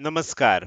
नमस्कार.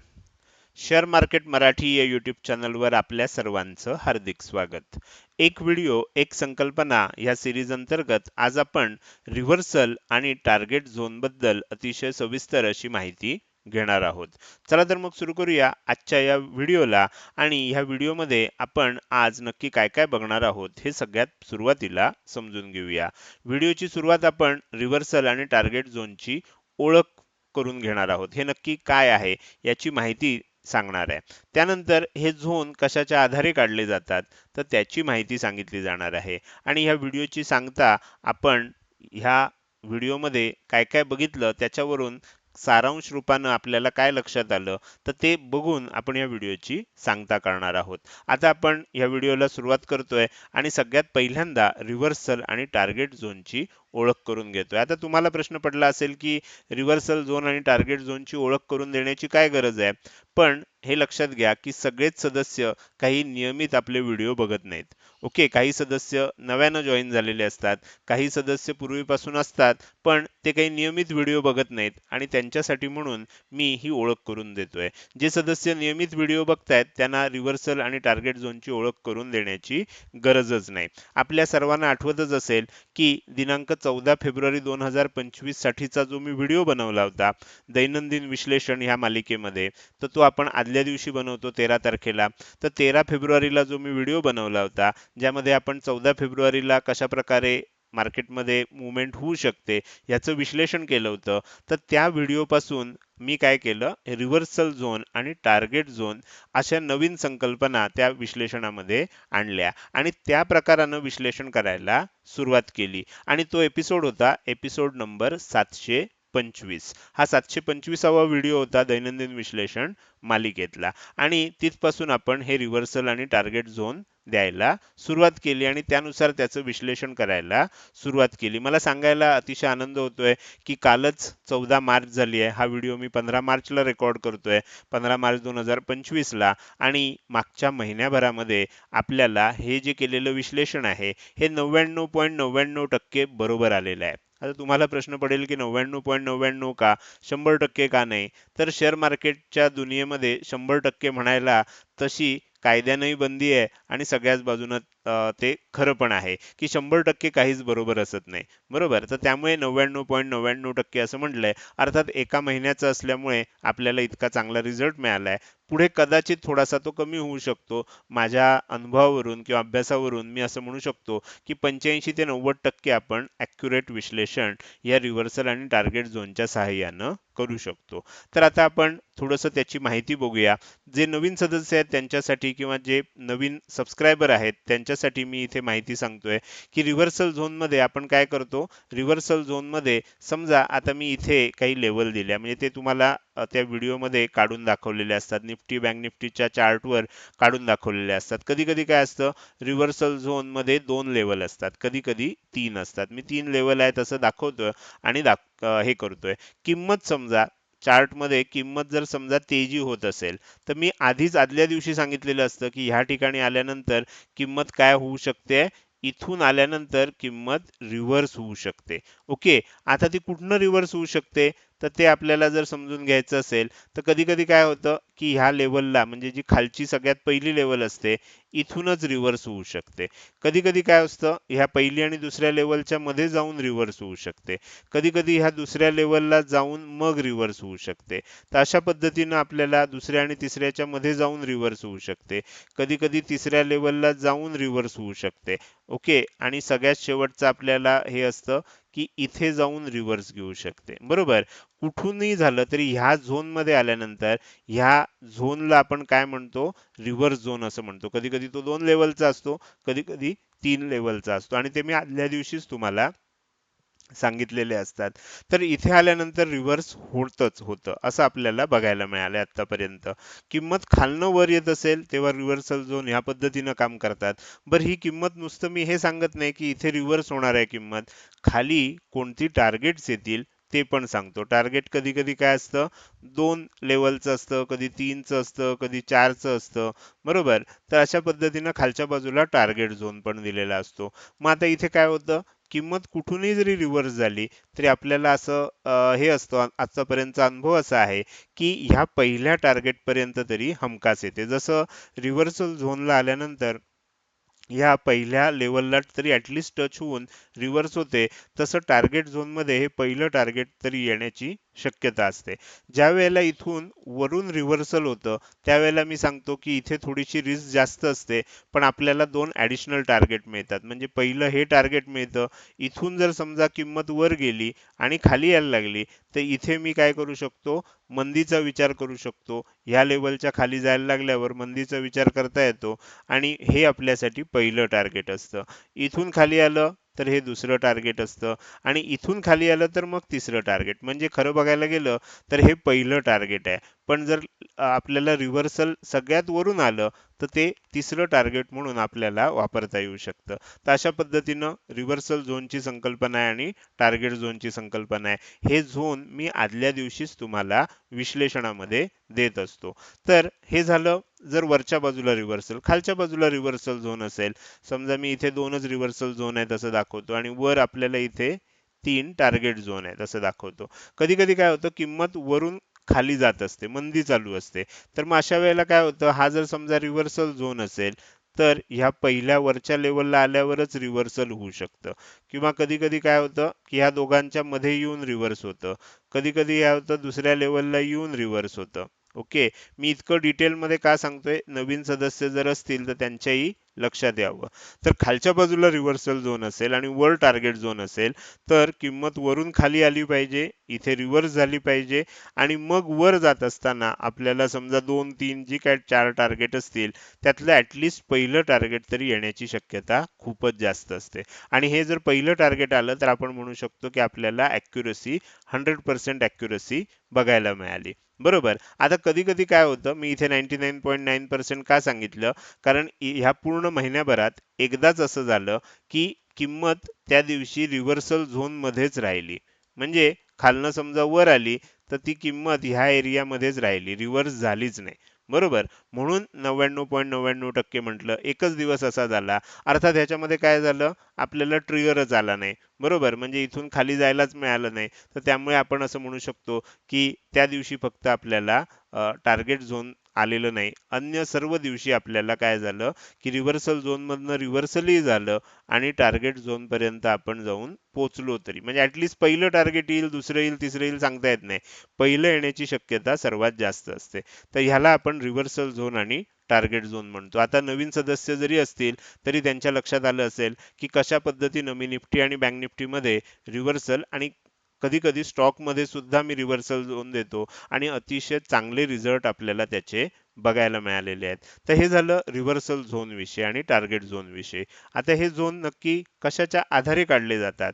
Share market Marathi या YouTube चॅनलवर आपल्या सर्वांचं हार्दिक स्वागत. एक व्हिडिओ एक संकल्पना या सिरीज अंतर्गत आज आपण रिव्हर्सल आणि टार्गेट झोनबद्दल अतिशय सविस्तर अशी माहिती घेणार आहोत. चला तर मग सुरू करूया आजच्या या व्हिडिओला आणि ह्या व्हिडिओमध्ये आपण आज नक्की काय काय बघणार आहोत हे सगळ्यात सुरुवातीला समजून घेऊया. व्हिडिओची सुरुवात आपण रिव्हर्सल आणि टार्गेट झोनची ओळख करून घेणार आहोत. हे नक्की काय आहे याची माहिती सांगणार आहे. त्यानंतर हे झोन कशाच्या आधारे काढले जातात तर त्याची माहिती सांगितली जाणार आहे. आणि ह्या व्हिडिओची सांगता आपण ह्या व्हिडिओमध्ये काय काय बघितलं त्याच्यावरून सारांश रूपानं आपल्याला काय लक्षात आलं तर ते बघून आपण या व्हिडिओची सांगता करणार आहोत. आता आपण या व्हिडिओला सुरुवात करतोय आणि सगळ्यात पहिल्यांदा रिव्हर्सल आणि टार्गेट झोनची ओळख करून घेतोय. आता तुम्हाला प्रश्न पडला असेल की रिव्हर्सल झोन आणि टार्गेट झोनची ओळख करून देण्याची काय गरज आहे? पण हे लक्षात घ्या की सगळेच सदस्य काही नियमित आपले व्हिडिओ बघत नाहीत. ओके काही सदस्य नव्यानं जॉईन झालेले असतात काही सदस्य पूर्वीपासून असतात पण ते काही नियमित व्हिडिओ बघत नाहीत आणि त्यांच्यासाठी म्हणून मी ही ओळख करून देतोय. जे सदस्य नियमित व्हिडिओ बघतायत त्यांना रिव्हर्सल आणि टार्गेट झोनची ओळख करून देण्याची गरजच नाही. आपल्या सर्वांना आठवतच असेल की दिनांक चौदा फेब्रुवारी दोन हजार पंचवीस साठीचा जो मी व्हिडिओ बनवला होता दैनंदिन विश्लेषण ह्या मालिकेमध्ये तर तो आपण आदल्या दिवशी बनवतो तेरा तारखेला. तर तेरा फेब्रुवारीला जो मी व्हिडिओ बनवला होता ज्यामध्ये आपण चौदा फेब्रुवारीला कशा प्रकारे मार्केटमध्ये मुवमेंट होऊ शकते याचं विश्लेषण केलं होतं. तर त्या व्हिडिओपासून मी काय केलं? रिव्हर्सल झोन आणि टार्गेट झोन अशा नवीन संकल्पना त्या विश्लेषणामध्ये आणल्या आणि त्या प्रकारानं विश्लेषण करायला सुरुवात केली. आणि तो एपिसोड होता एपिसोड नंबर सातशे पंचवीस. हा सातशे पंचवीसावा व्हिडिओ होता दैनंदिन विश्लेषण मालिकेतला. आणि तिथपासून आपण हे रिव्हर्सल आणि टार्गेट झोन द्यायला सुरुवात केली आणि त्यानुसार त्याचं विश्लेषण करायला सुरुवात केली. मला सांगायला अतिशय आनंद होतोय की कालच चौदा मार्च झाली आहे. हा व्हिडिओ मी पंधरा मार्चला रेकॉर्ड करतोय. पंधरा मार्च दोन हजार पंचवीसला. आणि मागच्या महिन्याभरामध्ये आपल्याला हे जे केलेलं विश्लेषण आहे हे नव्याण्णव पॉईंट नव्याण्णव टक्के बरोबर आलेलं आहे. आता तुम्हाला प्रश्न पडेल की नव्याण्णव पॉईंट नव्याण्णव का? शंभर टक्के का नाही? तर शेअर मार्केटच्या दुनियेमध्ये शंभर टक्के म्हणायला तशी कायद्यानंही बंदी आहे आणि सगळ्याच बाजूनं ते खरं पण आहे की शंभर टक्के काहीच बरोबर असत नाही. बरोबर? तर त्यामुळे नव्याण्णव पॉईंट नव्याण्णव टक्के असं म्हटलंय. अर्थात एका महिन्याचं असल्यामुळे आपल्याला इतका चांगला रिझल्ट मिळालाय. पुढे कदाचित थोडासा तो कमी होऊ शकतो. माझ्या अनुभवावरून किंवा अभ्यासावरून मी असं म्हणू शकतो की पंच्याऐंशी ते नव्वद टक्के आपण ॲक्युरेट विश्लेषण या रिव्हर्सल आणि टार्गेट झोनच्या सहाय्यानं करू शकतो. तर आता आपण थोडंसं त्याची माहिती बघूया. जे नवीन सदस्य आहेत त्यांच्यासाठी किंवा जे नवीन सबस्क्रायबर आहेत त्यांच्यासाठी मी इथे माहिती सांगतोय की रिव्हर्सल झोनमध्ये आपण काय करतो? रिव्हर्सल झोनमध्ये समजा आता मी इथे काही लेवल दिल्या. म्हणजे ते तुम्हाला त्या व्हिडिओमध्ये काढून दाखवलेले असतात. निफ्टी बँक निफ्टीच्या चार्टवर काढून दाखवलेले असतात. कधी कधी काय असतं? रिव्हर्सल झोनमध्ये दोन लेवल असतात. कधी कधी तीन असतात. मी तीन लेवल आहेत तसं दाखवतोय आणि दाख हे करतोय. किंमत समजा चार्टमध्ये किंमत जर समजा तेजी होत असेल तर मी आधीच आदल्या दिवशी सांगितलेलं असतं की ह्या ठिकाणी आल्यानंतर किंमत काय होऊ शकते? इथून आल्यानंतर किंमत रिव्हर्स होऊ शकते. ओके आता ती कुठनं रिव्हर्स होऊ शकते? तर ते आपल्याला जर समजून घ्यायचं असेल तर कधी कधी काय होतं की ह्या लेवलला म्हणजे जी खालची सगळ्यात पहिली लेवल असते इथूनच रिव्हर्स होऊ शकते. कधी कधी काय असतं ह्या पहिली आणि दुसऱ्या लेवलच्या मध्ये जाऊन रिव्हर्स होऊ शकते. कधी कधी ह्या दुसऱ्या लेवलला जाऊन मग रिव्हर्स होऊ शकते. तर अशा पद्धतीनं आपल्याला दुसऱ्या आणि तिसऱ्याच्या मध्ये जाऊन रिव्हर्स होऊ शकते. कधी कधी तिसऱ्या लेवलला जाऊन रिव्हर्स होऊ शकते. ओके? आणि सगळ्यात शेवटचं आपल्याला हे असतं की इथे जाऊन रिव्हर्स घेऊ शकते. बरोबर? कुठूनही झालं तरी ह्या झोनमध्ये आल्यानंतर ह्या झोनला आपण काय म्हणतो? रिव्हर्स झोन असं म्हणतो. कधी कधी तो दोन लेवलचा असतो कधी कधी तीन लेवलचा असतो. आणि ते मी आदल्या दिवशीच तुम्हाला सांगितलेले असतात. तर इथे आल्यानंतर रिव्हर्स होतच होतं असं आपल्याला बघायला मिळालं आतापर्यंत किंमत खालनं वर येत असेल तेव्हा रिव्हर्सल झोन ह्या पद्धतीनं काम करतात. बरं ही किंमत नुसतं मी हे सांगत नाही की इथे रिव्हर्स होणार आहे किंमत. खाली कोणती टार्गेट्स येतील ते पण सांगतो. टार्गेट कधी कधी काय असतं? दोन लेवलचं असतं कधी तीनचं असतं कधी चारचं असतं. बरोबर? तर अशा पद्धतीनं खालच्या बाजूला टार्गेट झोन पण दिलेला असतो. मग आता इथे काय होतं? किंमत कुठूनही जरी रिव्हर्स झाली तरी आपल्याला असं हे असतं आजचापर्यंतचा अनुभव असा आहे की ह्या पहिल्या टार्गेटपर्यंत तरी हमखास येते. जसं रिव्हर्सल झोनला आल्यानंतर ह्या पहिल्या लेवलला तरी ॲटलिस्ट टच होऊन रिव्हर्स होते तसं टार्गेट झोनमध्ये हे पहिलं टार्गेट तरी येण्याची शक्यता असते. ज्या वेळेला इथून वरून रिव्हर्सल होतं त्यावेळेला मी सांगतो की इथे थोडीशी रिस्क जास्त असते पण आपल्याला दोन ऍडिशनल टार्गेट मिळतात. म्हणजे पहिलं हे टार्गेट मिळतं इथून जर समजा किंमत वर गेली आणि खाली यायला लागली तर इथे मी काय करू शकतो? मंदीचा विचार करू शकतो. ह्या लेवलच्या खाली जायला लागल्यावर मंदीचा विचार करता येतो आणि हे आपल्यासाठी पहिलं टार्गेट असतं. इथून खाली आलं तर हे दुसरं टार्गेट असतं. आणि इथून खाली आलं तर मग तिसरं टार्गेट म्हणजे खरं बघायला गेलं तर हे पहिलं टार्गेट आहे. पण जर आपल्याला रिव्हर्सल सगळ्यात वरून आलं तर ते तिसरं टार्गेट म्हणून आपल्याला वापरता येऊ शकतं. तर अशा पद्धतीनं रिव्हर्सल झोनची संकल्पना आहे आणि टार्गेट झोनची संकल्पना आहे. हे झोन मी आदल्या दिवशीच तुम्हाला विश्लेषणामध्ये देत असतो. तर हे झालं जर वरच्या बाजूला रिव्हर्सल खालच्या बाजूला रिव्हर्सल झोन असेल समजा मी इथे दोनच रिव्हर्सल झोन आहेत असं दाखवतो आणि वर आपल्याला इथे तीन टार्गेट झोन आहेत असं दाखवतो. कधी कधी काय होतं किंमत वरून खाली जात असते मंदी चालू असते. तर मग अशा वेळेला काय होतं हा जर समजा रिव्हर्सल झोन असेल तर ह्या पहिल्या वरच्या लेवलला आल्यावरच रिव्हर्सल होऊ शकतं. किंवा कधी कधी काय होतं की ह्या दोघांच्या मध्ये येऊन रिव्हर्स होतं. कधी कधी काय होतं दुसऱ्या लेवलला येऊन रिव्हर्स होतं. ओके. मी इतकं डिटेलमध्ये का सांगतोय? नवीन सदस्य जर असतील तर त्यांच्याही लक्षात यावं. तर खालच्या बाजूला रिव्हर्सल झोन असेल आणि वर टार्गेट झोन असेल तर किंमत वरून खाली आली पाहिजे इथे रिव्हर्स झाली पाहिजे आणि मग वर जात असताना आपल्याला समजा दोन तीन जी काय चार टार्गेट असतील त्यातलं ॲटलिस्ट पहिलं टार्गेट तरी येण्याची शक्यता खूपच जास्त असते. आणि हे जर पहिलं टार्गेट आलं तर आपण म्हणू शकतो की आपल्याला ॲक्युरसी हंड्रेड पर्सेंट ॲक्युरसी बघायला मिळाली. बरोबर. आता कधी कधी काय होतं मी इथे ninety nine point nine percent का सांगितलं? कारण ह्या पूर्ण महिन्याभरात एकदाच असं झालं की किंमत त्या दिवशी रिव्हर्सल झोन मध्येच राहिली. म्हणजे खालनं समजा वर आली तर ती किंमत ह्या एरियामध्येच राहिली. रिव्हर्स झालीच नाही. बरोबर. म्हणून नव्याण्णव पॉईंट नव्याण्णव टक्के म्हटलं एकच दिवस असा झाला. अर्थात ह्याच्यामध्ये काय झालं? आपल्याला ट्रिगरच आला नाही. बरोबर? म्हणजे इथून खाली जायलाच मिळालं नाही. तर त्यामुळे आपण असं म्हणू शकतो की त्या दिवशी फक्त आपल्याला टार्गेट झोन आलेलं नाही. अन्य सर्व दिवशी आपल्याला काय झालं? की रिव्हर्सल झोनमधनं रिव्हर्सलही झालं आणि टार्गेट झोनपर्यंत आपण जाऊन पोचलो तरी. म्हणजे ऍटलिस्ट पहिलं टार्गेट येईल दुसरं येईल तिसरं येईल सांगता येत नाही. पहिलं येण्याची शक्यता सर्वात जास्त असते. तर ह्याला आपण रिव्हर्सल झोन आणि टार्गेट झोन म्हणतो. आता नवीन सदस्य जरी असतील तरी त्यांच्या लक्षात आलं असेल की कशा पद्धतीनं मी निफ्टी आणि बँक निफ्टीमध्ये रिव्हर्सल आणि कधी कधी स्टॉकमध्ये सुद्धा मी रिव्हर्सल झोन देतो आणि अतिशय चांगले रिझल्ट आपल्याला त्याचे बघायला मिळालेले आहेत. तर हे झालं रिव्हर्सल झोन विषय आणि टार्गेट झोन विषय. आता हे झोन नक्की कशाच्या आधारे काढले जातात?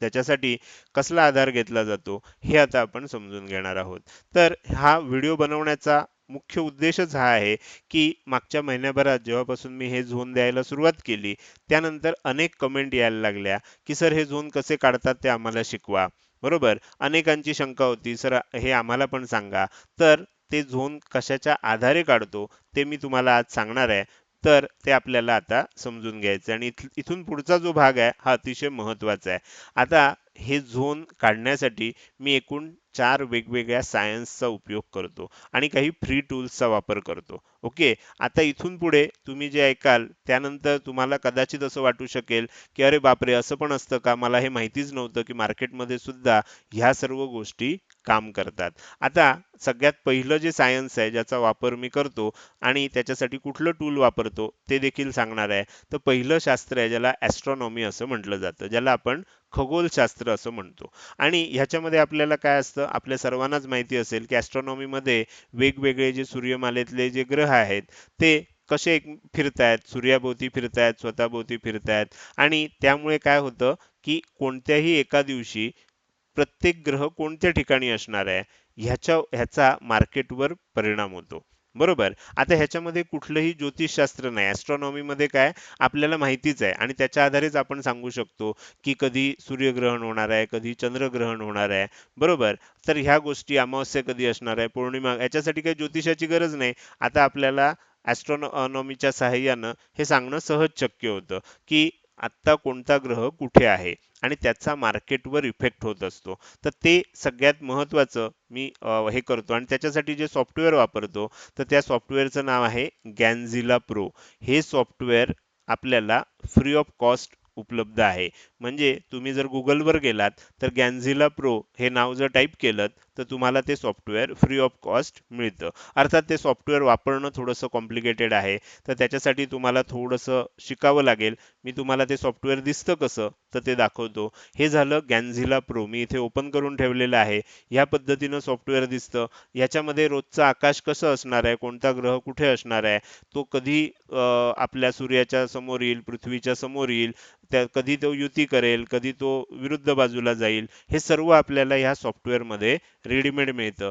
त्याच्यासाठी कसला आधार घेतला जातो? हे आता आपण समजून घेणार आहोत. तर हा व्हिडिओ बनवण्याचा मुख्य उद्देशच हा आहे की मागच्या महिन्याभरात जेव्हापासून मी हे झोन द्यायला सुरुवात केली त्यानंतर अनेक कमेंट यायला लागल्या की सर हे झोन कसे काढतात ते आम्हाला शिकवा. बरोबर? अनेकांची शंका होती सर हे आम्हाला पण सांगा. तर ते झोन कशाच्या आधारे काढतो ते मी तुम्हाला आज सांगणार आहे. तर ते आपल्याला आता समजून घ्यायचं आणि इथून पुढचा जो भाग आहे हा अतिशय महत्त्वाचा आहे. आता हे झोन काढण्यासाठी मी एकूण चार वेगवेगळ्या सायन्सचा उपयोग करतो आणि काही फ्री टूल्सचा वापर करतो. ओके आता इथून पुढे तुम्ही जे ऐकाल त्यानंतर तुम्हाला कदाचित असं वाटू शकेल की अरे बापरे असं पण असतं का? मला हे माहितीच नव्हतं की मार्केटमध्ये सुद्धा ह्या सर्व गोष्टी काम करतात. आता सगळ्यात पहिलं जे सायन्स आहे ज्याचा वापर मी करतो आणि त्याच्यासाठी कुठलं टूल वापरतो ते देखील सांगणार आहे. तर पहिलं शास्त्र आहे ज्याला ॲस्ट्रॉनॉमी असं म्हटलं जातं ज्याला आपण खगोलशास्त्र असं म्हणतो. आणि ह्याच्यामध्ये आपल्याला काय असतं? आपल्या सर्वांनाच माहिती असेल की ॲस्ट्रॉनॉमीमध्ये वेगवेगळे जे सूर्यमालेतले जे ग्रह आहेत ते कसे फिरतायत? सूर्याभोवती फिरतायत स्वतःभोवती फिरतायत. आणि त्यामुळे काय होतं की कोणत्याही एका दिवशी प्रत्येक ग्रह कोणत्या ठिकाणी असणार आहे ह्याच्या ह्याचा मार्केटवर परिणाम होतो. बरोबर. आता ह्याच्यामध्ये कुठलंही ज्योतिषशास्त्र नाही. ॲस्ट्रॉनॉमीमध्ये काय आपल्याला माहितीच आहे. आणि त्याच्या आधारेच आपण सांगू शकतो की कधी सूर्यग्रहण होणार आहे कधी चंद्रग्रहण होणार आहे. बरोबर? तर ह्या गोष्टी अमावस्या कधी असणार आहे पौर्णिमा याच्यासाठी काही ज्योतिषाची गरज नाही. आता आपल्याला ॲस्ट्रॉनॉमीच्या सहाय्यानं हे सांगणं सहज शक्य होतं की आत्ता कोणता ग्रह कुठे आहे? आणि त्याचा मार्केटवर इफेक्ट होत असतो. तर ते सगळ्यात महत्त्वाचं मी हे करतो. आणि त्याच्यासाठी जे सॉफ्टवेअर वापरतो तर त्या सॉफ्टवेअरचं नाव आहे गॅनझिला प्रो हे सॉफ्टवेअर आपल्याला फ्री ऑफ कॉस्ट उपलब्ध आहे. म्हणजे तुम्ही जर गुगलवर गेलात तर गॅनझिला प्रो हे नाव जर टाईप केलं तर तुम्हाला ते सॉफ्टवेअर फ्री ऑफ कॉस्ट मिळतं. अर्थात ते सॉफ्टवेअर वापरणं थोडंसं कॉम्प्लिकेटेड आहे. तर त्याच्यासाठी तुम्हाला थोडंसं शिकावं लागेल. मी तुम्हाला ते सॉफ्टवेअर दिसतं कसं? तर ते दाखवतो. हे झालं गॅन्झिला प्रो मी इथे ओपन करून ठेवलेलं आहे. ह्या पद्धतीनं सॉफ्टवेअर दिसतं. याच्यामध्ये रोजचं आकाश कसं असणार आहे? कोणता ग्रह कुठे असणार आहे? तो कधी आपल्या सूर्याच्या समोर येईल पृथ्वीच्या समोर येईल त्या कधी तो युती करेल कधी तो विरुद्ध बाजूला जाईल हे सर्व आपल्याला ह्या सॉफ्टवेअरमध्ये रेडीमेड मिळतं.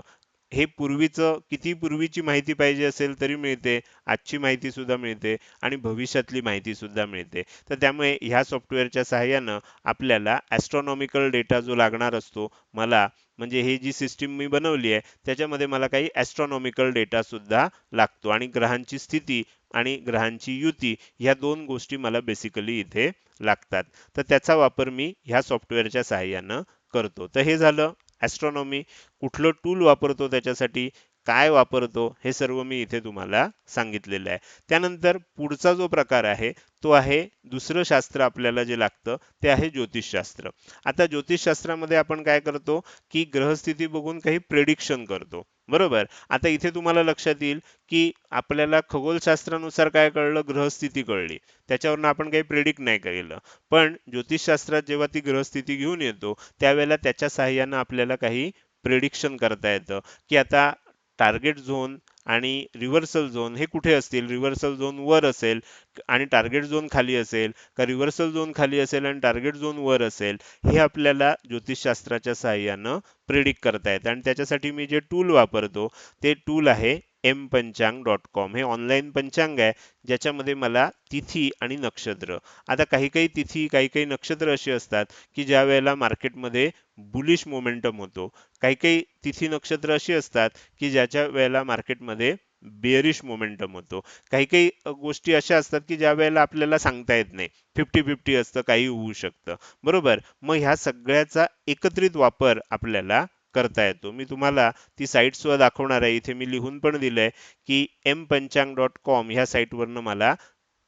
हे पूर्वीचं किती पूर्वीची माहिती पाहिजे असेल तरी मिळते. आजची माहिती सुद्धा मिळते आणि भविष्यातली माहिती सुद्धा मिळते. तर त्यामुळे ह्या सॉफ्टवेअरच्या सहाय्यानं आपल्याला ॲस्ट्रॉनॉमिकल डेटा जो लागणार असतो मला म्हणजे ही जी सिस्टीम मी बनवली आहे त्याच्यामध्ये मला काही ॲस्ट्रॉनॉमिकल डेटा सुद्धा लागतो. आणि ग्रहांची स्थिती आणि ग्रहांची युती ह्या दोन गोष्टी मला बेसिकली इथे लागतात. तर त्याचा वापर मी ह्या सॉफ्टवेअरच्या सहाय्यानं करतो. तर हे झालं. ॲस्ट्रॉनॉमी कुठलं टूल वापरतो त्याच्यासाठी काय वापरतो हे सर्व मी इथे तुम्हाला सांगितलेलं आहे. त्यानंतर पुढचा जो प्रकार आहे तो आहे दुसरं शास्त्र आपल्याला जे लागतं ते आहे ज्योतिषशास्त्र. आता ज्योतिषशास्त्रामध्ये आपण काय करतो की ग्रहस्थिती बघून काही प्रेडिक्शन करतो. बरोबर. आता इथे तुम्हाला लक्षात येईल की आपल्याला खगोलशास्त्रानुसार काय कळलं? ग्रहस्थिती कळली. त्याच्यावरनं आपण काही प्रिडिक्ट नाही केलं. पण ज्योतिषशास्त्रात जेव्हा ती ग्रहस्थिती घेऊन येतो त्यावेळेला त्याच्या सहाय्यानं आपल्याला काही प्रिडिक्शन करता येतं. की आता टार्गेट झोन आणि रिव्हर्सल झोन हे कुठे असतील? रिव्हर्सल झोन वर असेल आणि टार्गेट झोन खाली असेल. का रिव्हर्सल झोन खाली असेल आणि टार्गेट झोन वर असेल? हे आपल्याला ज्योतिषशास्त्राच्या सहाय्यानं प्रिडिक्ट करता येतं. आणि त्याच्यासाठी मी जे टूल वापरतो ते टूल आहे एम पंचांग डॉट कॉम हे ऑनलाईन पंचांग आहे ज्याच्यामध्ये मला तिथी आणि नक्षत्र. आता काही काही तिथी काही काही नक्षत्र अशी असतात की ज्या वेळेला मार्केटमध्ये बुलिश मोमेंटम होतो. काही काही तिथी नक्षत्र अशी असतात की ज्याच्या वेळेला मार्केटमध्ये बेअरिश मोमेंटम होतो. काही काही गोष्टी अशा असतात की ज्या वेळेला आपल्याला सांगता येत नाही. फिफ्टी फिफ्टी असतं काही होऊ शकतं. बरोबर? मग ह्या सगळ्याचा एकत्रित वापर आपल्याला करता येतो मी तुम्हाला ती साईट सुद्धा दाखवणार आहे. इथे मी लिहून पण दिलंय की एम पंचांग डॉट कॉम ह्या साईटवरनं मला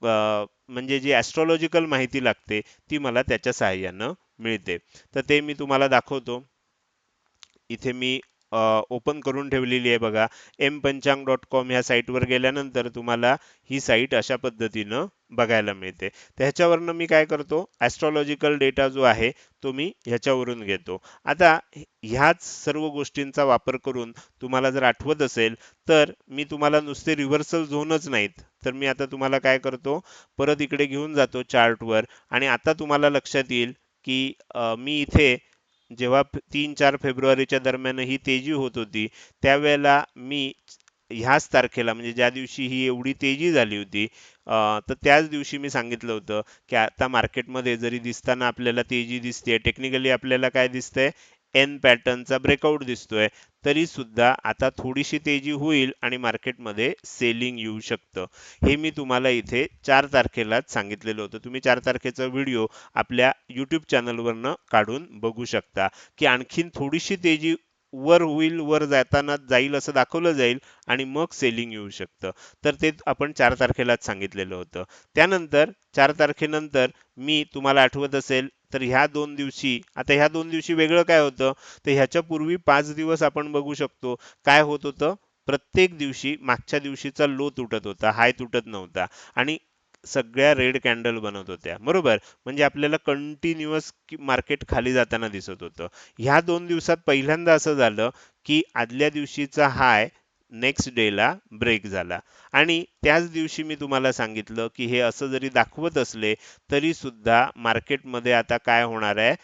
म्हणजे जी ॲस्ट्रॉलॉजिकल माहिती लागते ती मला त्याच्या सहाय्यानं मिळते. तर ते मी तुम्हाला दाखवतो. इथे मी ओपन करून ठेवलेली आहे बघा. एम पंचांग डॉट कॉम ह्या साईटवर गेल्यानंतर तुम्हाला ही साईट अशा पद्धतीनं बघायला मिळते. तर ह्याच्यावरनं मी काय करतो? ॲस्ट्रॉलॉजिकल डेटा जो आहे तो मी ह्याच्यावरून घेतो. आता ह्याच सर्व गोष्टींचा वापर करून तुम्हाला जर आठवत असेल तर मी तुम्हाला नुसते रिव्हर्सल झोनच नाहीत. तर मी आता तुम्हाला काय करतो? परत इकडे घेऊन जातो चार्टवर आणि आता तुम्हाला लक्षात येईल की मी इथे जेव्हा तीन चार फेब्रुवारीच्या दरम्यान ही तेजी होत होती त्यावेळेला मी ह्याच तारखेला म्हणजे ज्या दिवशी ही एवढी तेजी झाली होती तर त्याच दिवशी मी सांगितलं होतं की आता मार्केटमध्ये जरी दिसताना आपल्याला तेजी दिसते टेक्निकली आपल्याला काय दिसतंय एन पॅटर्नचा ब्रेकआउट दिसतोय तरी सुद्धा आता थोडीशी तेजी होईल आणि मार्केटमध्ये सेलिंग येऊ शकतं. हे मी तुम्हाला इथे चार तारखेलाच सांगितलेलं होतं. तुम्ही चार तारखेचा व्हिडिओ आपल्या यूट्यूब चॅनलवरनं काढून बघू शकता. की आणखीन थोडीशी तेजी वर होईल वर जाताना जाईल असं दाखवलं जाईल आणि मग सेलिंग येऊ शकतं. तर ते आपण चार तारखेलाच सांगितलेलं होतं. त्यानंतर चार तारखेनंतर मी तुम्हाला आठवत असेल तर ह्या दोन दिवशी आता ह्या दोन दिवशी वेगळं काय होतं? तर ह्याच्या पूर्वी पाच दिवस आपण बघू शकतो. काय होत होतं? प्रत्येक दिवशी मागच्या दिवशीचा लो तुटत होता हाय तुटत नव्हता. आणि सगळ्या रेड कॅन्डल बनवत होत्या. बरोबर? म्हणजे आपल्याला कंटिन्युअस मार्केट खाली जाताना दिसत होतं. ह्या दोन दिवसात पहिल्यांदा असं झालं की आदल्या दिवशीचा हाय नेक्स्ट डेला ब्रेक झाला. आणि त्याच दिवशी मी तुम्हाला सांगितलं की हे असं जरी दाखवत असले तरी सुद्धा मार्केटमध्ये आता काय होणार आहे?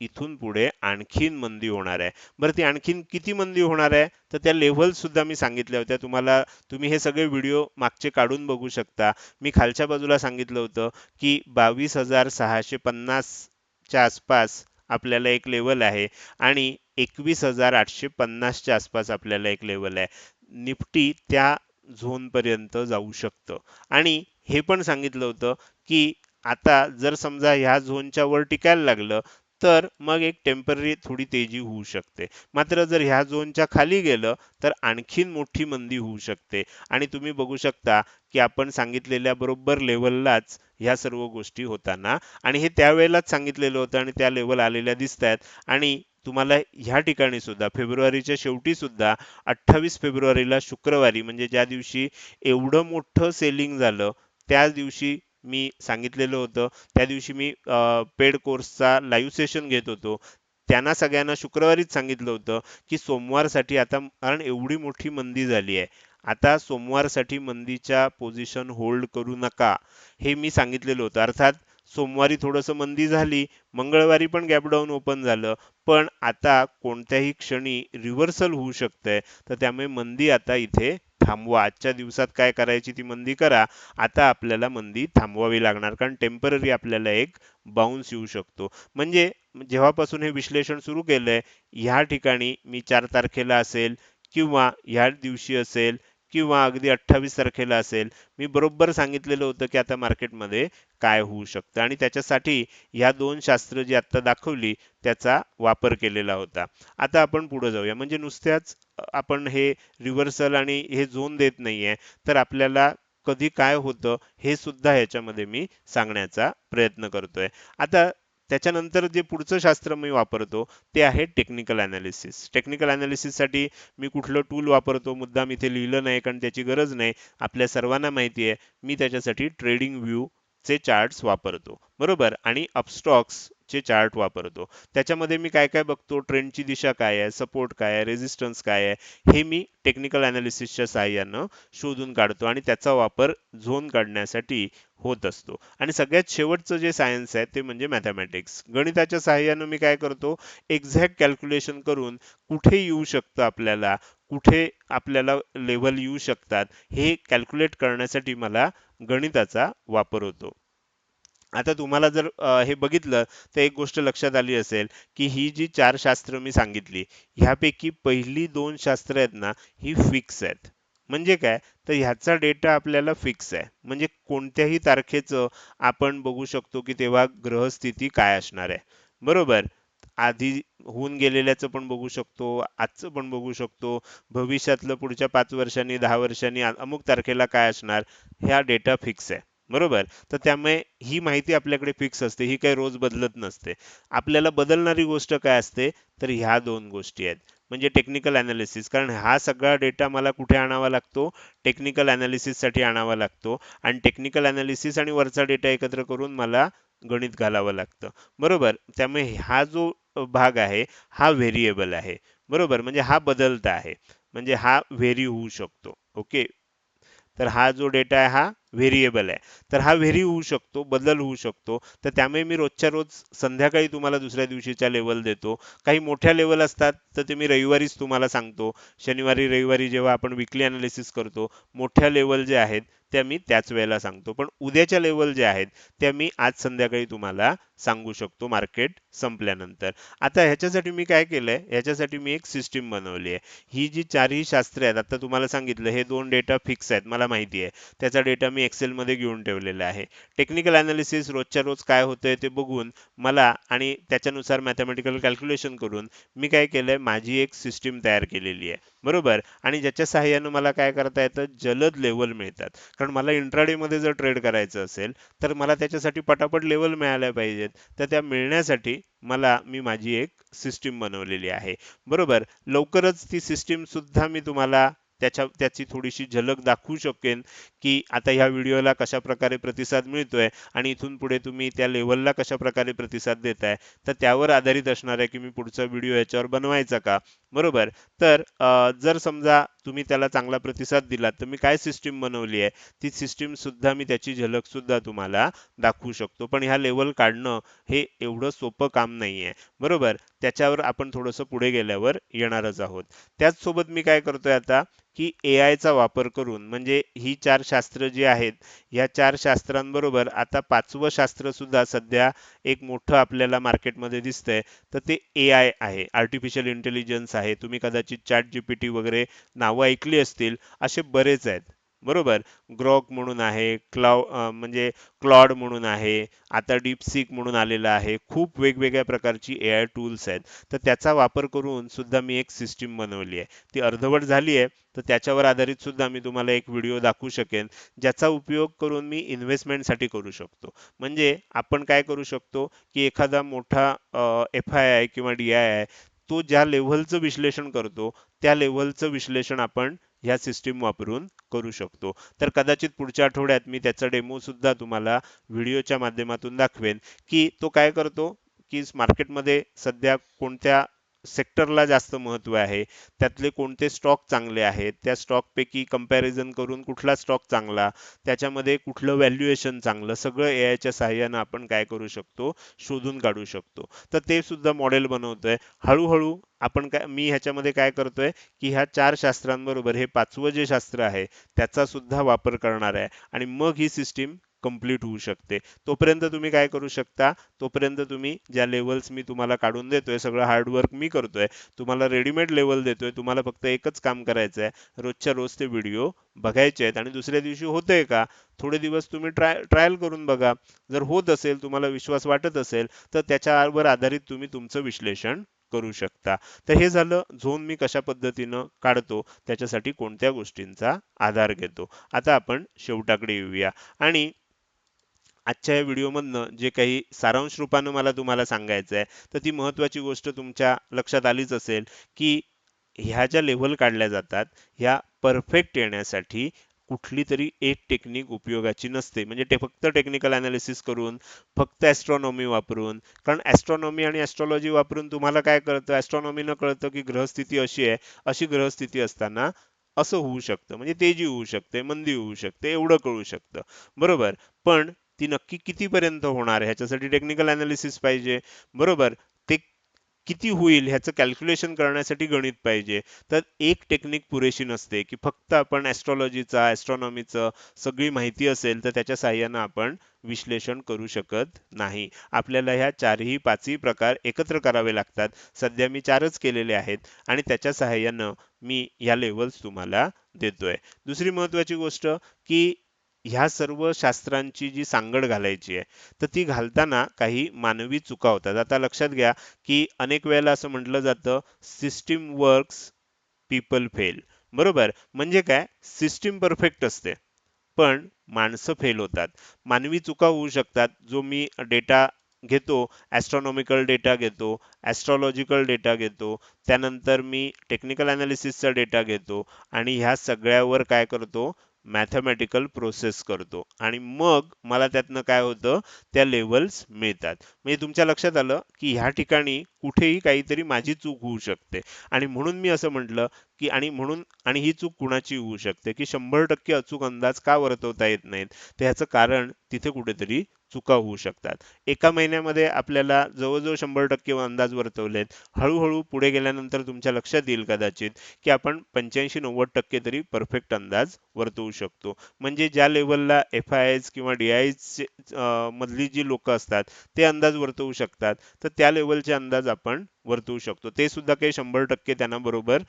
इथून पुढे आणखीन मंदी होणार आहे. बरं ती आणखीन किती मंदी होणार आहे? तर त्या लेव्हल सुद्धा मी सांगितल्या होत्या. तुम्हाला तुम्ही हे सगळे व्हिडिओ मागचे काढून बघू शकता. मी खालच्या बाजूला सांगितलं होतं की बावीस हजार सहाशे पन्नासच्या आसपास आपल्याला एक लेवल आहे आणि एकवीस हजार आठशे पन्नासच्या आसपास आपल्याला एक लेवल आहे. निफ्टी त्या झोन पर्यंत जाऊ शकतं. आणि हे पण सांगितलं होतं की आता जर समजा ह्या झोनच्या वर टिकायला लागलं तर मग एक टेंपररी थोडी तेजी होऊ शकते. मात्र जर ह्या झोनच्या खाली गेलं तर आणखीन मोठी मंदी होऊ शकते. आणि तुम्ही बघू शकता की आपण सांगितलेल्या बरोबर लेवललाच ह्या सर्व गोष्टी होताना. आणि हे त्यावेळेलाच सांगितलेलं होतं आणि त्या लेवल आलेल्या दिसत आहेत आणि तुम्हाला ह्या ठिकाणी सुद्धा फेब्रुवारीच्या शेवटी सुद्धा अठ्ठावीस फेब्रुवारीला शुक्रवारी म्हणजे ज्या दिवशी एवढं मोठं सेलिंग झालं त्याच दिवशी मी सांगितलेलं होतं. त्या दिवशी मी पेड कोर्सचा लाईव्ह सेशन घेत होतो. त्यांना सगळ्यांना शुक्रवारीच सांगितलं होतं की सोमवारसाठी आता कारण एवढी मोठी मंदी झाली आहे. आता सोमवारसाठी मंदीच्या पोझिशन होल्ड करू नका. हे मी सांगितलेलं होतं. अर्थात सोमवारी थोडंसं मंदी झाली मंगळवारी पण गॅप डाऊन ओपन झालं. पण आता कोणत्याही क्षणी रिव्हर्सल होऊ शकतंय. तर त्यामुळे मंदी आता इथे थांबवा. आजच्या दिवसात काय करायची ती मंदी करा. आता आपल्याला मंदी थांबवावी लागणार. कारण टेंपररी आपल्याला एक बाउन्स येऊ शकतो. म्हणजे जेव्हापासून हे विश्लेषण सुरू केलंय ह्या ठिकाणी मी चार तारखेला असेल किंवा ह्या दिवशी असेल किंवा अगदी अठ्ठावीस तारखेला असेल मी बरोबर सांगितलेलं होतं की आता मार्केटमध्ये काय होऊ शकतं आणि त्याच्यासाठी ह्या दोन शास्त्र जी आता दाखवली त्याचा वापर केलेला होता. आता आपण पुढे जाऊया. म्हणजे नुसत्याच आपण हे रिव्हर्सल आणि हे झोन देत नाहीये तर आपल्याला कधी काय होतं हे सुद्धा ह्याच्यामध्ये मी सांगण्याचा प्रयत्न करतोय. आता त्याच्यानंतर जे पुढचं शास्त्र मी वापरतो ते आहे टेक्निकल अनालिसिस टेक्निकल अनालिसिससाठी मी कुठलं टूल वापरतो मुद्दाम इथे लिहिलं नाही कारण त्याची गरज नाही. आपल्या सर्वांना माहिती आहे मी त्याच्यासाठी ट्रेडिंग व्ह्यू चे चार्ट्स वापरतो. बरोबर? आणि अपस्टॉक्स चे चार्ट वापरतो. त्याच्यामध्ये मी काय काय बघतो? ट्रेंडची दिशा काय आहे? सपोर्ट काय आहे? रेझिस्टन्स काय आहे? हे मी टेक्निकल अनालिसिसच्या सहाय्यानं शोधून काढतो आणि त्याचा वापर झोन काढण्यासाठी होत असतो. आणि सगळ्यात शेवटचं जे सायन्स आहे ते म्हणजे मॅथमॅटिक्स गणिताच्या सहाय्यानं मी काय करतो? एक्झॅक्ट कॅल्क्युलेशन करून कुठे येऊ शकतं आपल्याला? कुठे आपल्याला लेवल येऊ शकतात? हे कॅल्क्युलेट करण्यासाठी मला गणिताचा वापर होतो. आता तुम्हाला जर हे बघितलं तर एक गोष्ट लक्षात आली असेल की ही जी चार शास्त्र मी सांगितली ह्यापैकी पहिली दोन शास्त्र आहेत ना ही फिक्स आहेत. म्हणजे काय? तर ह्याचा डेटा आपल्याला फिक्स आहे. म्हणजे कोणत्याही तारखेचं आपण बघू शकतो की तेव्हा ग्रहस्थिती काय असणार आहे. बरोबर? आधी होऊन गेलेल्याचं पण बघू शकतो आजचं पण बघू शकतो भविष्यातलं पुढच्या पाच वर्षांनी दहा वर्षांनी अमुक तारखेला काय असणार ह्या डेटा फिक्स आहे. बरोबर? तर त्यामुळे ही माहिती आपल्याकडे फिक्स असते. ही काही रोज बदलत नसते. आपल्याला बदलणारी गोष्ट काय असते? तर ह्या दोन गोष्टी आहेत. म्हणजे टेक्निकल ॲनालिसिस कारण हा सगळा डेटा मला कुठे आणावा लागतो? टेक्निकलसाठी आणावा लागतो. आणि टेक्निकल ॲनालिसिस आणि वरचा डेटा एकत्र करून मला गणित घालावं लागतं. बरोबर? त्यामुळे हा जो भाग आहे हा व्हेरिएबल आहे. बरोबर? म्हणजे हा बदलता आहे. म्हणजे हा व्हेरी होऊ शकतो. ओके तर हा जो डेटा आहे हा व्हेरिएबल आहे. तर हा व्हेरी होऊ शकतो बदल होऊ शकतो. तर त्यामुळे मी रोजच्या रोज संध्याकाळी तुम्हाला दुसऱ्या दिवशीच्या लेवल देतो. काही मोठ्या लेवल असतात तर ते मी रविवारीच तुम्हाला सांगतो. शनिवारी रविवारी जेव्हा आपण विकली अनालिसिस करतो मोठ्या लेवल जे आहेत त्या मी त्याच वेळेला सांगतो. पण उद्याच्या लेवल जे आहेत त्या मी आज संध्याकाळी तुम्हाला सांगू शकतो मार्केट संपल्यानंतर. आता ह्याच्यासाठी मी काय केलंय? ह्याच्यासाठी मी एक सिस्टीम बनवली आहे. ही जी चारही शास्त्रे आहेत आता तुम्हाला सांगितलं हे दोन डेटा फिक्स आहेत मला माहिती आहे. त्याचा डेटा मी मी एक्सेलमध्ये घेऊन ठेवलेलं आहे. टेक्निकल ॲनालिसिस रोजच्या रोज काय होतंय ते बघून मला आणि त्याच्यानुसार मॅथमॅटिकल कॅल्क्युलेशन करून मी काय केलंय माझी एक सिस्टीम तयार केलेली आहे. बरोबर? आणि ज्याच्या सहाय्यानं मला काय करता येतं? जलद लेवल मिळतात. कारण मला इंट्राडेमध्ये जर ट्रेड करायचं असेल तर मला त्याच्यासाठी पटापट लेवल मिळाल्या पाहिजेत. तर त्या मिळण्यासाठी मला मी माझी एक सिस्टीम बनवलेली आहे. बरोबर? लवकरच ती सिस्टीम सुद्धा मी तुम्हाला त्याच्या त्याची थोडीशी झलक दाखवू शकेन की आता ह्या व्हिडिओला कशा प्रकारे प्रतिसाद मिळतोय आणि इथून पुढे तुम्ही त्या लेवलला कशा प्रकारे प्रतिसाद देताय. तर त्यावर आधारित असणार आहे की मी पुढचा व्हिडिओ याच्यावर बनवायचा का? बरोबर? तर जर समजा तुम्ही त्याला चांगला प्रतिसाद दिला तर मी काय सिस्टीम बनवली आहे? ती सिस्टीम सुद्धा मी त्याची झलक सुद्धा तुम्हाला दाखवू शकतो. पण ह्या लेवल काढणं हे एवढं सोपं काम नाही आहे बरोबर? त्याच्यावर आपण थोडंसं पुढे गेल्यावर येणारच आहोत. त्याचसोबत मी काय करतोय आता? की ए चा वापर करून म्हणजे ही चार शास्त्र जी आहेत या चार शास्त्रांबरोबर आता पाचवं शास्त्र सुद्धा सध्या एक मोठं आपल्याला मार्केटमध्ये दिसतंय. तर ते ए आय आहे. आर्टिफिशियल इंटेलिजन्स आहे. तुम्ही कदाचित चॅट जीपीटी वगैरे नावं ऐकली असतील. असे बरेच आहेत. बरोबर. ग्रॉक म्हणून आहे क्लाउ म्हणजे क्लॉड म्हणून आहे आता डीपसिक म्हणून आलेलं आहे खूप वेगवेगळ्या प्रकारची ए आय टूल्स आहेत. तर त्याचा वापर करून सुद्धा मी एक सिस्टीम बनवली आहे. ती अर्धवट झाली आहे तर त्याच्यावर आधारित सुद्धा मी तुम्हाला एक व्हिडिओ दाखवू शकेन ज्याचा उपयोग करून मी इन्व्हेस्टमेंटसाठी करू शकतो. म्हणजे आपण काय करू शकतो की एखादा मोठा एफ आय आय किंवा डी आय आय तो ज्या लेव्हलचं विश्लेषण करतो त्या लेव्हलचं विश्लेषण आपण ह्या सिस्टीम वापरून करू शकतो. तर कदाचित पुढच्या आठवड्यात मी त्याचा डेमो सुद्धा तुम्हाला व्हिडिओच्या माध्यमातून दाखवेन की तो काय करतो? की मार्केटमध्ये सध्या कोणत्या सेक्टरला जास्त महत्त्व आहे. त्यातले कोणते स्टॉक चांगले आहेत? त्या स्टॉकपैकी कंपॅरिझन करून कुठला स्टॉक चांगला? त्याच्यामध्ये कुठलं व्हॅल्युएशन चांगलं? सगळं ए आयच्या सहाय्यानं आपण काय करू शकतो? शोधून काढू शकतो. तर ते सुद्धा मॉडेल बनवतोय. हळूहळू आपण काय मी ह्याच्यामध्ये काय करतोय की ह्या चार शास्त्रांबरोबर हे पाचवं जे शास्त्र आहे त्याचा सुद्धा वापर करणार आहे. आणि मग ही सिस्टीम कंप्लीट होऊ शकते. तोपर्यंत तुम्ही काय करू शकता? तोपर्यंत तुम्ही ज्या लेवल्स मी तुम्हाला काढून देतोय सगळं हार्डवर्क मी करतोय तुम्हाला रेडीमेड लेवल देतोय तुम्हाला फक्त एकच काम करायचं आहे रोजच्या रोज ते व्हिडिओ बघायचे आहेत. आणि दुसऱ्या दिवशी होतंय का? थोडे दिवस तुम्ही ट्राय ट्रायल करून बघा. जर होत असेल तुम्हाला विश्वास वाटत असेल तर त्याच्यावर आधारित तुम्ही तुमचं विश्लेषण करू शकता. तर हे झालं झोन मी कशा पद्धतीनं काढतो त्याच्यासाठी कोणत्या गोष्टींचा आधार घेतो. आता आपण शेवटाकडे येऊया. आणि आजच्या या व्हिडिओमधनं जे काही सारांश रूपानं मला तुम्हाला सांगायचं आहे तर ती महत्वाची गोष्ट तुमच्या लक्षात आलीच असेल की ह्या ज्या लेव्हल काढल्या जातात ह्या परफेक्ट येण्यासाठी कुठली तरी एक टेक्निक उपयोगाची नसते. म्हणजे ते फक्त टेक्निकल अनालिसिस करून फक्त ॲस्ट्रॉनॉमी वापरून कारण ॲस्ट्रॉनॉमी आणि ॲस्ट्रॉलॉजी वापरून तुम्हाला काय कळतं? ॲस्ट्रॉनॉमीनं कळतं की ग्रहस्थिती अशी आहे अशी ग्रहस्थिती असताना असं होऊ शकतं. म्हणजे तेजी होऊ शकते मंदी होऊ शकते एवढं कळू शकतं. बरोबर? पण ती नक्की कितीपर्यंत होणार ह्याच्यासाठी टेक्निकल अनालिसिस पाहिजे. बरोबर? ते किती होईल ह्याचं कॅल्क्युलेशन करण्यासाठी गणित पाहिजे. तर एक टेक्निक पुरेशी नसते की फक्त आपण ॲस्ट्रॉलॉजीचा ॲस्ट्रॉनॉमीचं सगळी माहिती असेल तर त्याच्या साह्यानं आपण विश्लेषण करू शकत नाही. आपल्याला ह्या चारही पाचही प्रकार एकत्र करावे लागतात. सध्या मी चारच केलेले आहेत आणि त्याच्या साह्यानं मी ह्या लेवल्स तुम्हाला देतोय. दुसरी महत्वाची गोष्ट की ह्या सर्व शास्त्रांची जी सांगड घालायची आहे तर ती घालताना काही मानवी चुका होतात. आता लक्षात घ्या की अनेक वेळेला असं म्हटलं जातं सिस्टीम वर्क्स पीपल फेल बरोबर? म्हणजे काय? सिस्टीम परफेक्ट असते. पण माणसं फेल होतात. मानवी चुका होऊ शकतात. जो मी डेटा घेतो ॲस्ट्रॉनॉमिकल डेटा घेतो ॲस्ट्रॉलॉजिकल डेटा घेतो त्यानंतर मी टेक्निकल ॲनालिसिसचा डेटा घेतो आणि ह्या सगळ्यावर काय करतो? मॅथमॅटिकल प्रोसेस करतो. आणि मग मला त्यातनं काय होतं त्या लेवल्स मिळतात. म्हणजे तुमच्या लक्षात आलं की ह्या ठिकाणी कुठेही काहीतरी माझी चूक होऊ शकते. आणि म्हणून मी असं म्हटलं की आणि म्हणून आणि ही चूक कुणाची होऊ शकते. की शंभर टक्के अचूक अंदाज का वर्तवता येत नाहीत? तर ह्याचं कारण तिथे कुठेतरी चुका होऊ शकतात. एका महिन्यामध्ये आपल्याला जवळजवळ शंभर टक्के अंदाज वर्तवलेत. हळूहळू पुढे गेल्यानंतर तुमच्या लक्षात येईल कदाचित की आपण पंच्याऐंशी नव्वद टक्के तरी परफेक्ट अंदाज वर्तवू शकतो. म्हणजे ज्या लेवलला एफ आय एस किंवा डी आय मधली जी लोक असतात ते अंदाज वर्तवू शकतात. तर त्या लेवलचे अंदाज आपण वर्तवू शकतो. ते सुद्धा काही शंभर टक्के त्यांना बरोबर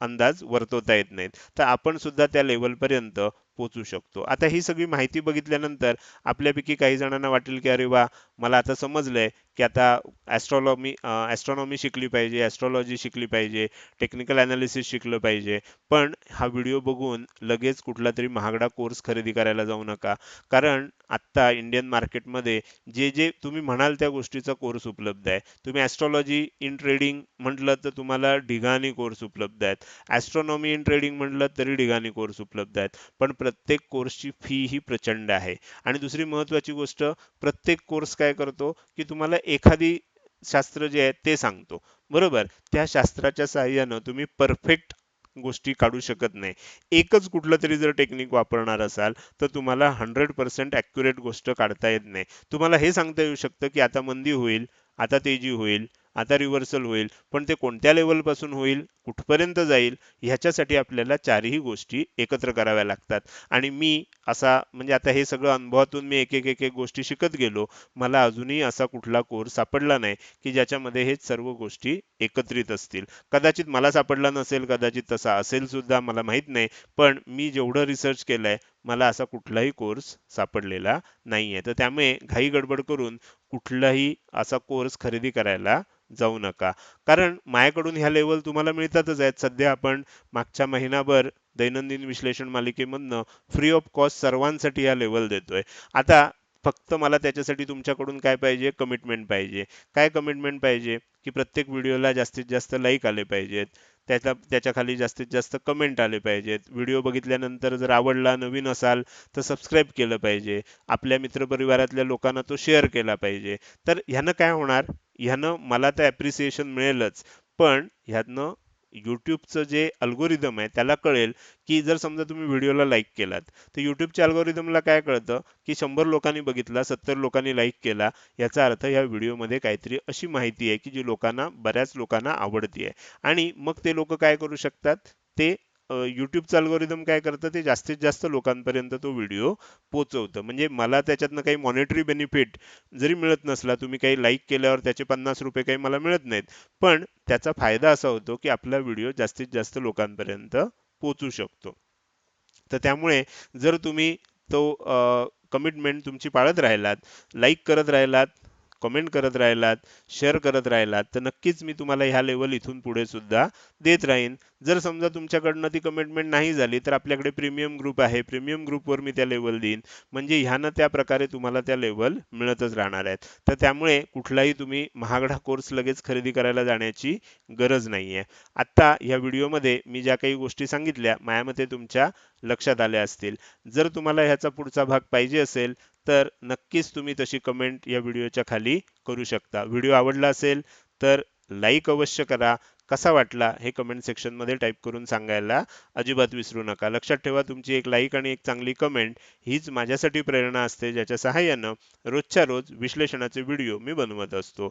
अंदाज वर्तवता येत नाहीत. तर आपण सुद्धा त्या लेवलपर्यंत पोचू शकतो. आता ही सगळी माहिती बघितल्यानंतर आपल्यापैकी काही जणांना वाटेल की अरे वा मला आता समजलंय की आता ॲस्ट्रॉलॉमी ॲस्ट्रॉनॉमी शिकली पाहिजे ॲस्ट्रॉलॉजी शिकली पाहिजे टेक्निकल ॲनालिसिस शिकलं पाहिजे. पण हा व्हिडिओ बघून लगेच कुठला तरी महागडा कोर्स खरेदी करायला जाऊ नका. कारण आत्ता इंडियन मार्केटमध्ये जे जे तुम्ही म्हणाल त्या गोष्टीचा कोर्स उपलब्ध आहे. तुम्ही ॲस्ट्रॉलॉजी इन ट्रेडिंग म्हटलं तर तुम्हाला ढिगाणी कोर्स उपलब्ध आहेत. ॲस्ट्रॉनॉमी इन ट्रेडिंग म्हटलं तरी ढिगाणी कोर्स उपलब्ध आहेत. पण प्रत्येक कोर्सची फी ही प्रचंड आहे. आणि दुसरी महत्त्वाची गोष्ट प्रत्येक कोर्स काय करतो? की तुम्हाला एखादी शास्त्र जे आहे ते सांगतो. बरोबर? त्या शास्त्राच्या सहाय्यानं तुम्ही परफेक्ट गोष्टी काढू शकत नाही. एकच कुठलं तरी जर टेक्निक वापरणार असाल तर तुम्हाला हंड्रेड पर्सेंट ॲक्युरेट गोष्ट काढता येत नाही. तुम्हाला हे सांगता येऊ शकतं की आता मंदी होईल आता तेजी होईल आता रिव्हर्सल होईल. पण ते कोणत्या लेवलपासून होईल कुठपर्यंत जाईल ह्याच्यासाठी आपल्याला चारही गोष्टी एकत्र कराव्या लागतात. आणि मी असा म्हणजे आता हे सगळं अनुभवातून मी एक एक एक एक गोष्टी शिकत गेलो. मला अजूनही असा कुठला कोर्स सापडला नाही की ज्याच्यामध्ये हे सर्व गोष्टी एकत्रित असतील. कदाचित मला सापडला नसेल कदाचित तसा असेल सुद्धा मला माहीत नाही. पण मी जेवढं रिसर्च केलंय मला असा कुठलाही कोर्स सापडलेला नाहीये. तर त्यामुळे घाई गडबड करून कुठलाही असा कोर्स खरेदी करायला जाऊ नका. कारण माझ्याकडून ह्या लेवल तुम्हाला मिळतातच आहेत. सध्या आपण मागच्या महिनाभर दैनंदिन विश्लेषण मालिकेमधनं फ्री ऑफ कॉस्ट सर्वांसाठी हा लेवल देतोय. आता फक्त मला त्याच्यासाठी तुमच्याकडून काय पाहिजे? कमिटमेंट पाहिजे. काय कमिटमेंट पाहिजे? की प्रत्येक व्हिडिओला जास्तीत जास्त लाईक आले पाहिजेत. त्याच्या त्याच्याखाली जास्तीत जास्त कमेंट आले पाहिजेत. व्हिडिओ बघितल्यानंतर जर आवडला नवीन असाल तर सबस्क्राईब केलं पाहिजे. आपल्या मित्रपरिवारातल्या लोकांना तो शेअर केला पाहिजे. तर ह्यानं काय होणार? ह्यानं मला तर ॲप्रिसिएशन मिळेलच. पण ह्यातनं यूट्यूबचं जे अल्गोरिदम आहे त्याला कळेल की जर समजा तुम्ही व्हिडिओला लाईक केलात तर यूट्यूबच्या अल्गोरिदमला काय कळतं? की शंभर लोकांनी बघितला सत्तर लोकांनी लाईक केला याचा अर्थ या व्हिडिओमध्ये काहीतरी अशी माहिती आहे की जी लोकांना बऱ्याच लोकांना आवडती आहे आणि मग ते लोक काय करू शकतात? ते यूट्यूबचं अल्गोरिदम काय करतं ते जास्तीत जास्त लोकांपर्यंत तो व्हिडिओ पोचवतं म्हणजे मला त्याच्यातनं काही मॉनिटरी बेनिफिट जरी मिळत नसला तुम्ही काही लाईक केल्यावर त्याचे पन्नास रुपये काही मला मिळत नाहीत. पण त्याचा फायदा असा होतो की आपला व्हिडिओ जास्तीत जास्त लोकांपर्यंत पोचू शकतो. तर त्यामुळे जर तुम्ही तो कमिटमेंट तुमची पाळत राहिलात लाईक करत राहिलात कमेंट करत राहिलात शेअर करत राहिलात तर नक्कीच मी तुम्हाला ह्या लेवल इथून पुढे सुद्धा देत राहीन. जर समजा तुमच्याकडनं ती कमिटमेंट नाही झाली तर आपल्याकडे प्रीमियम ग्रुप आहे. प्रीमियम ग्रुपवर मी त्या लेवल देईन. म्हणजे ह्यानं त्या प्रकारे तुम्हाला त्या लेवल मिळतच राहणार आहेत. तर त्यामुळे कुठलाही तुम्ही महागडा कोर्स लगेच खरेदी करायला जाण्याची गरज नाहीये. आत्ता ह्या व्हिडिओमध्ये मी ज्या काही गोष्टी सांगितल्या माझ्या तुमच्या लक्षात आल्या असतील. जर तुम्हाला ह्याचा पुढचा भाग पाहिजे असेल तर नक्कीच तुम्ही तशी कमेंट या व्हिडिओच्या खाली करू शकता. व्हिडिओ आवडला असेल तर लाईक अवश्य करा. कसा वाटला हे कमेंट सेक्शनमध्ये टाईप करून सांगायला अजिबात विसरू नका. लक्षात ठेवा तुमची एक लाईक आणि एक चांगली कमेंट हीच माझ्यासाठी प्रेरणा असते ज्याच्या सहाय्यानं रोजच्या रोज विश्लेषणाचे व्हिडिओ मी बनवत असतो.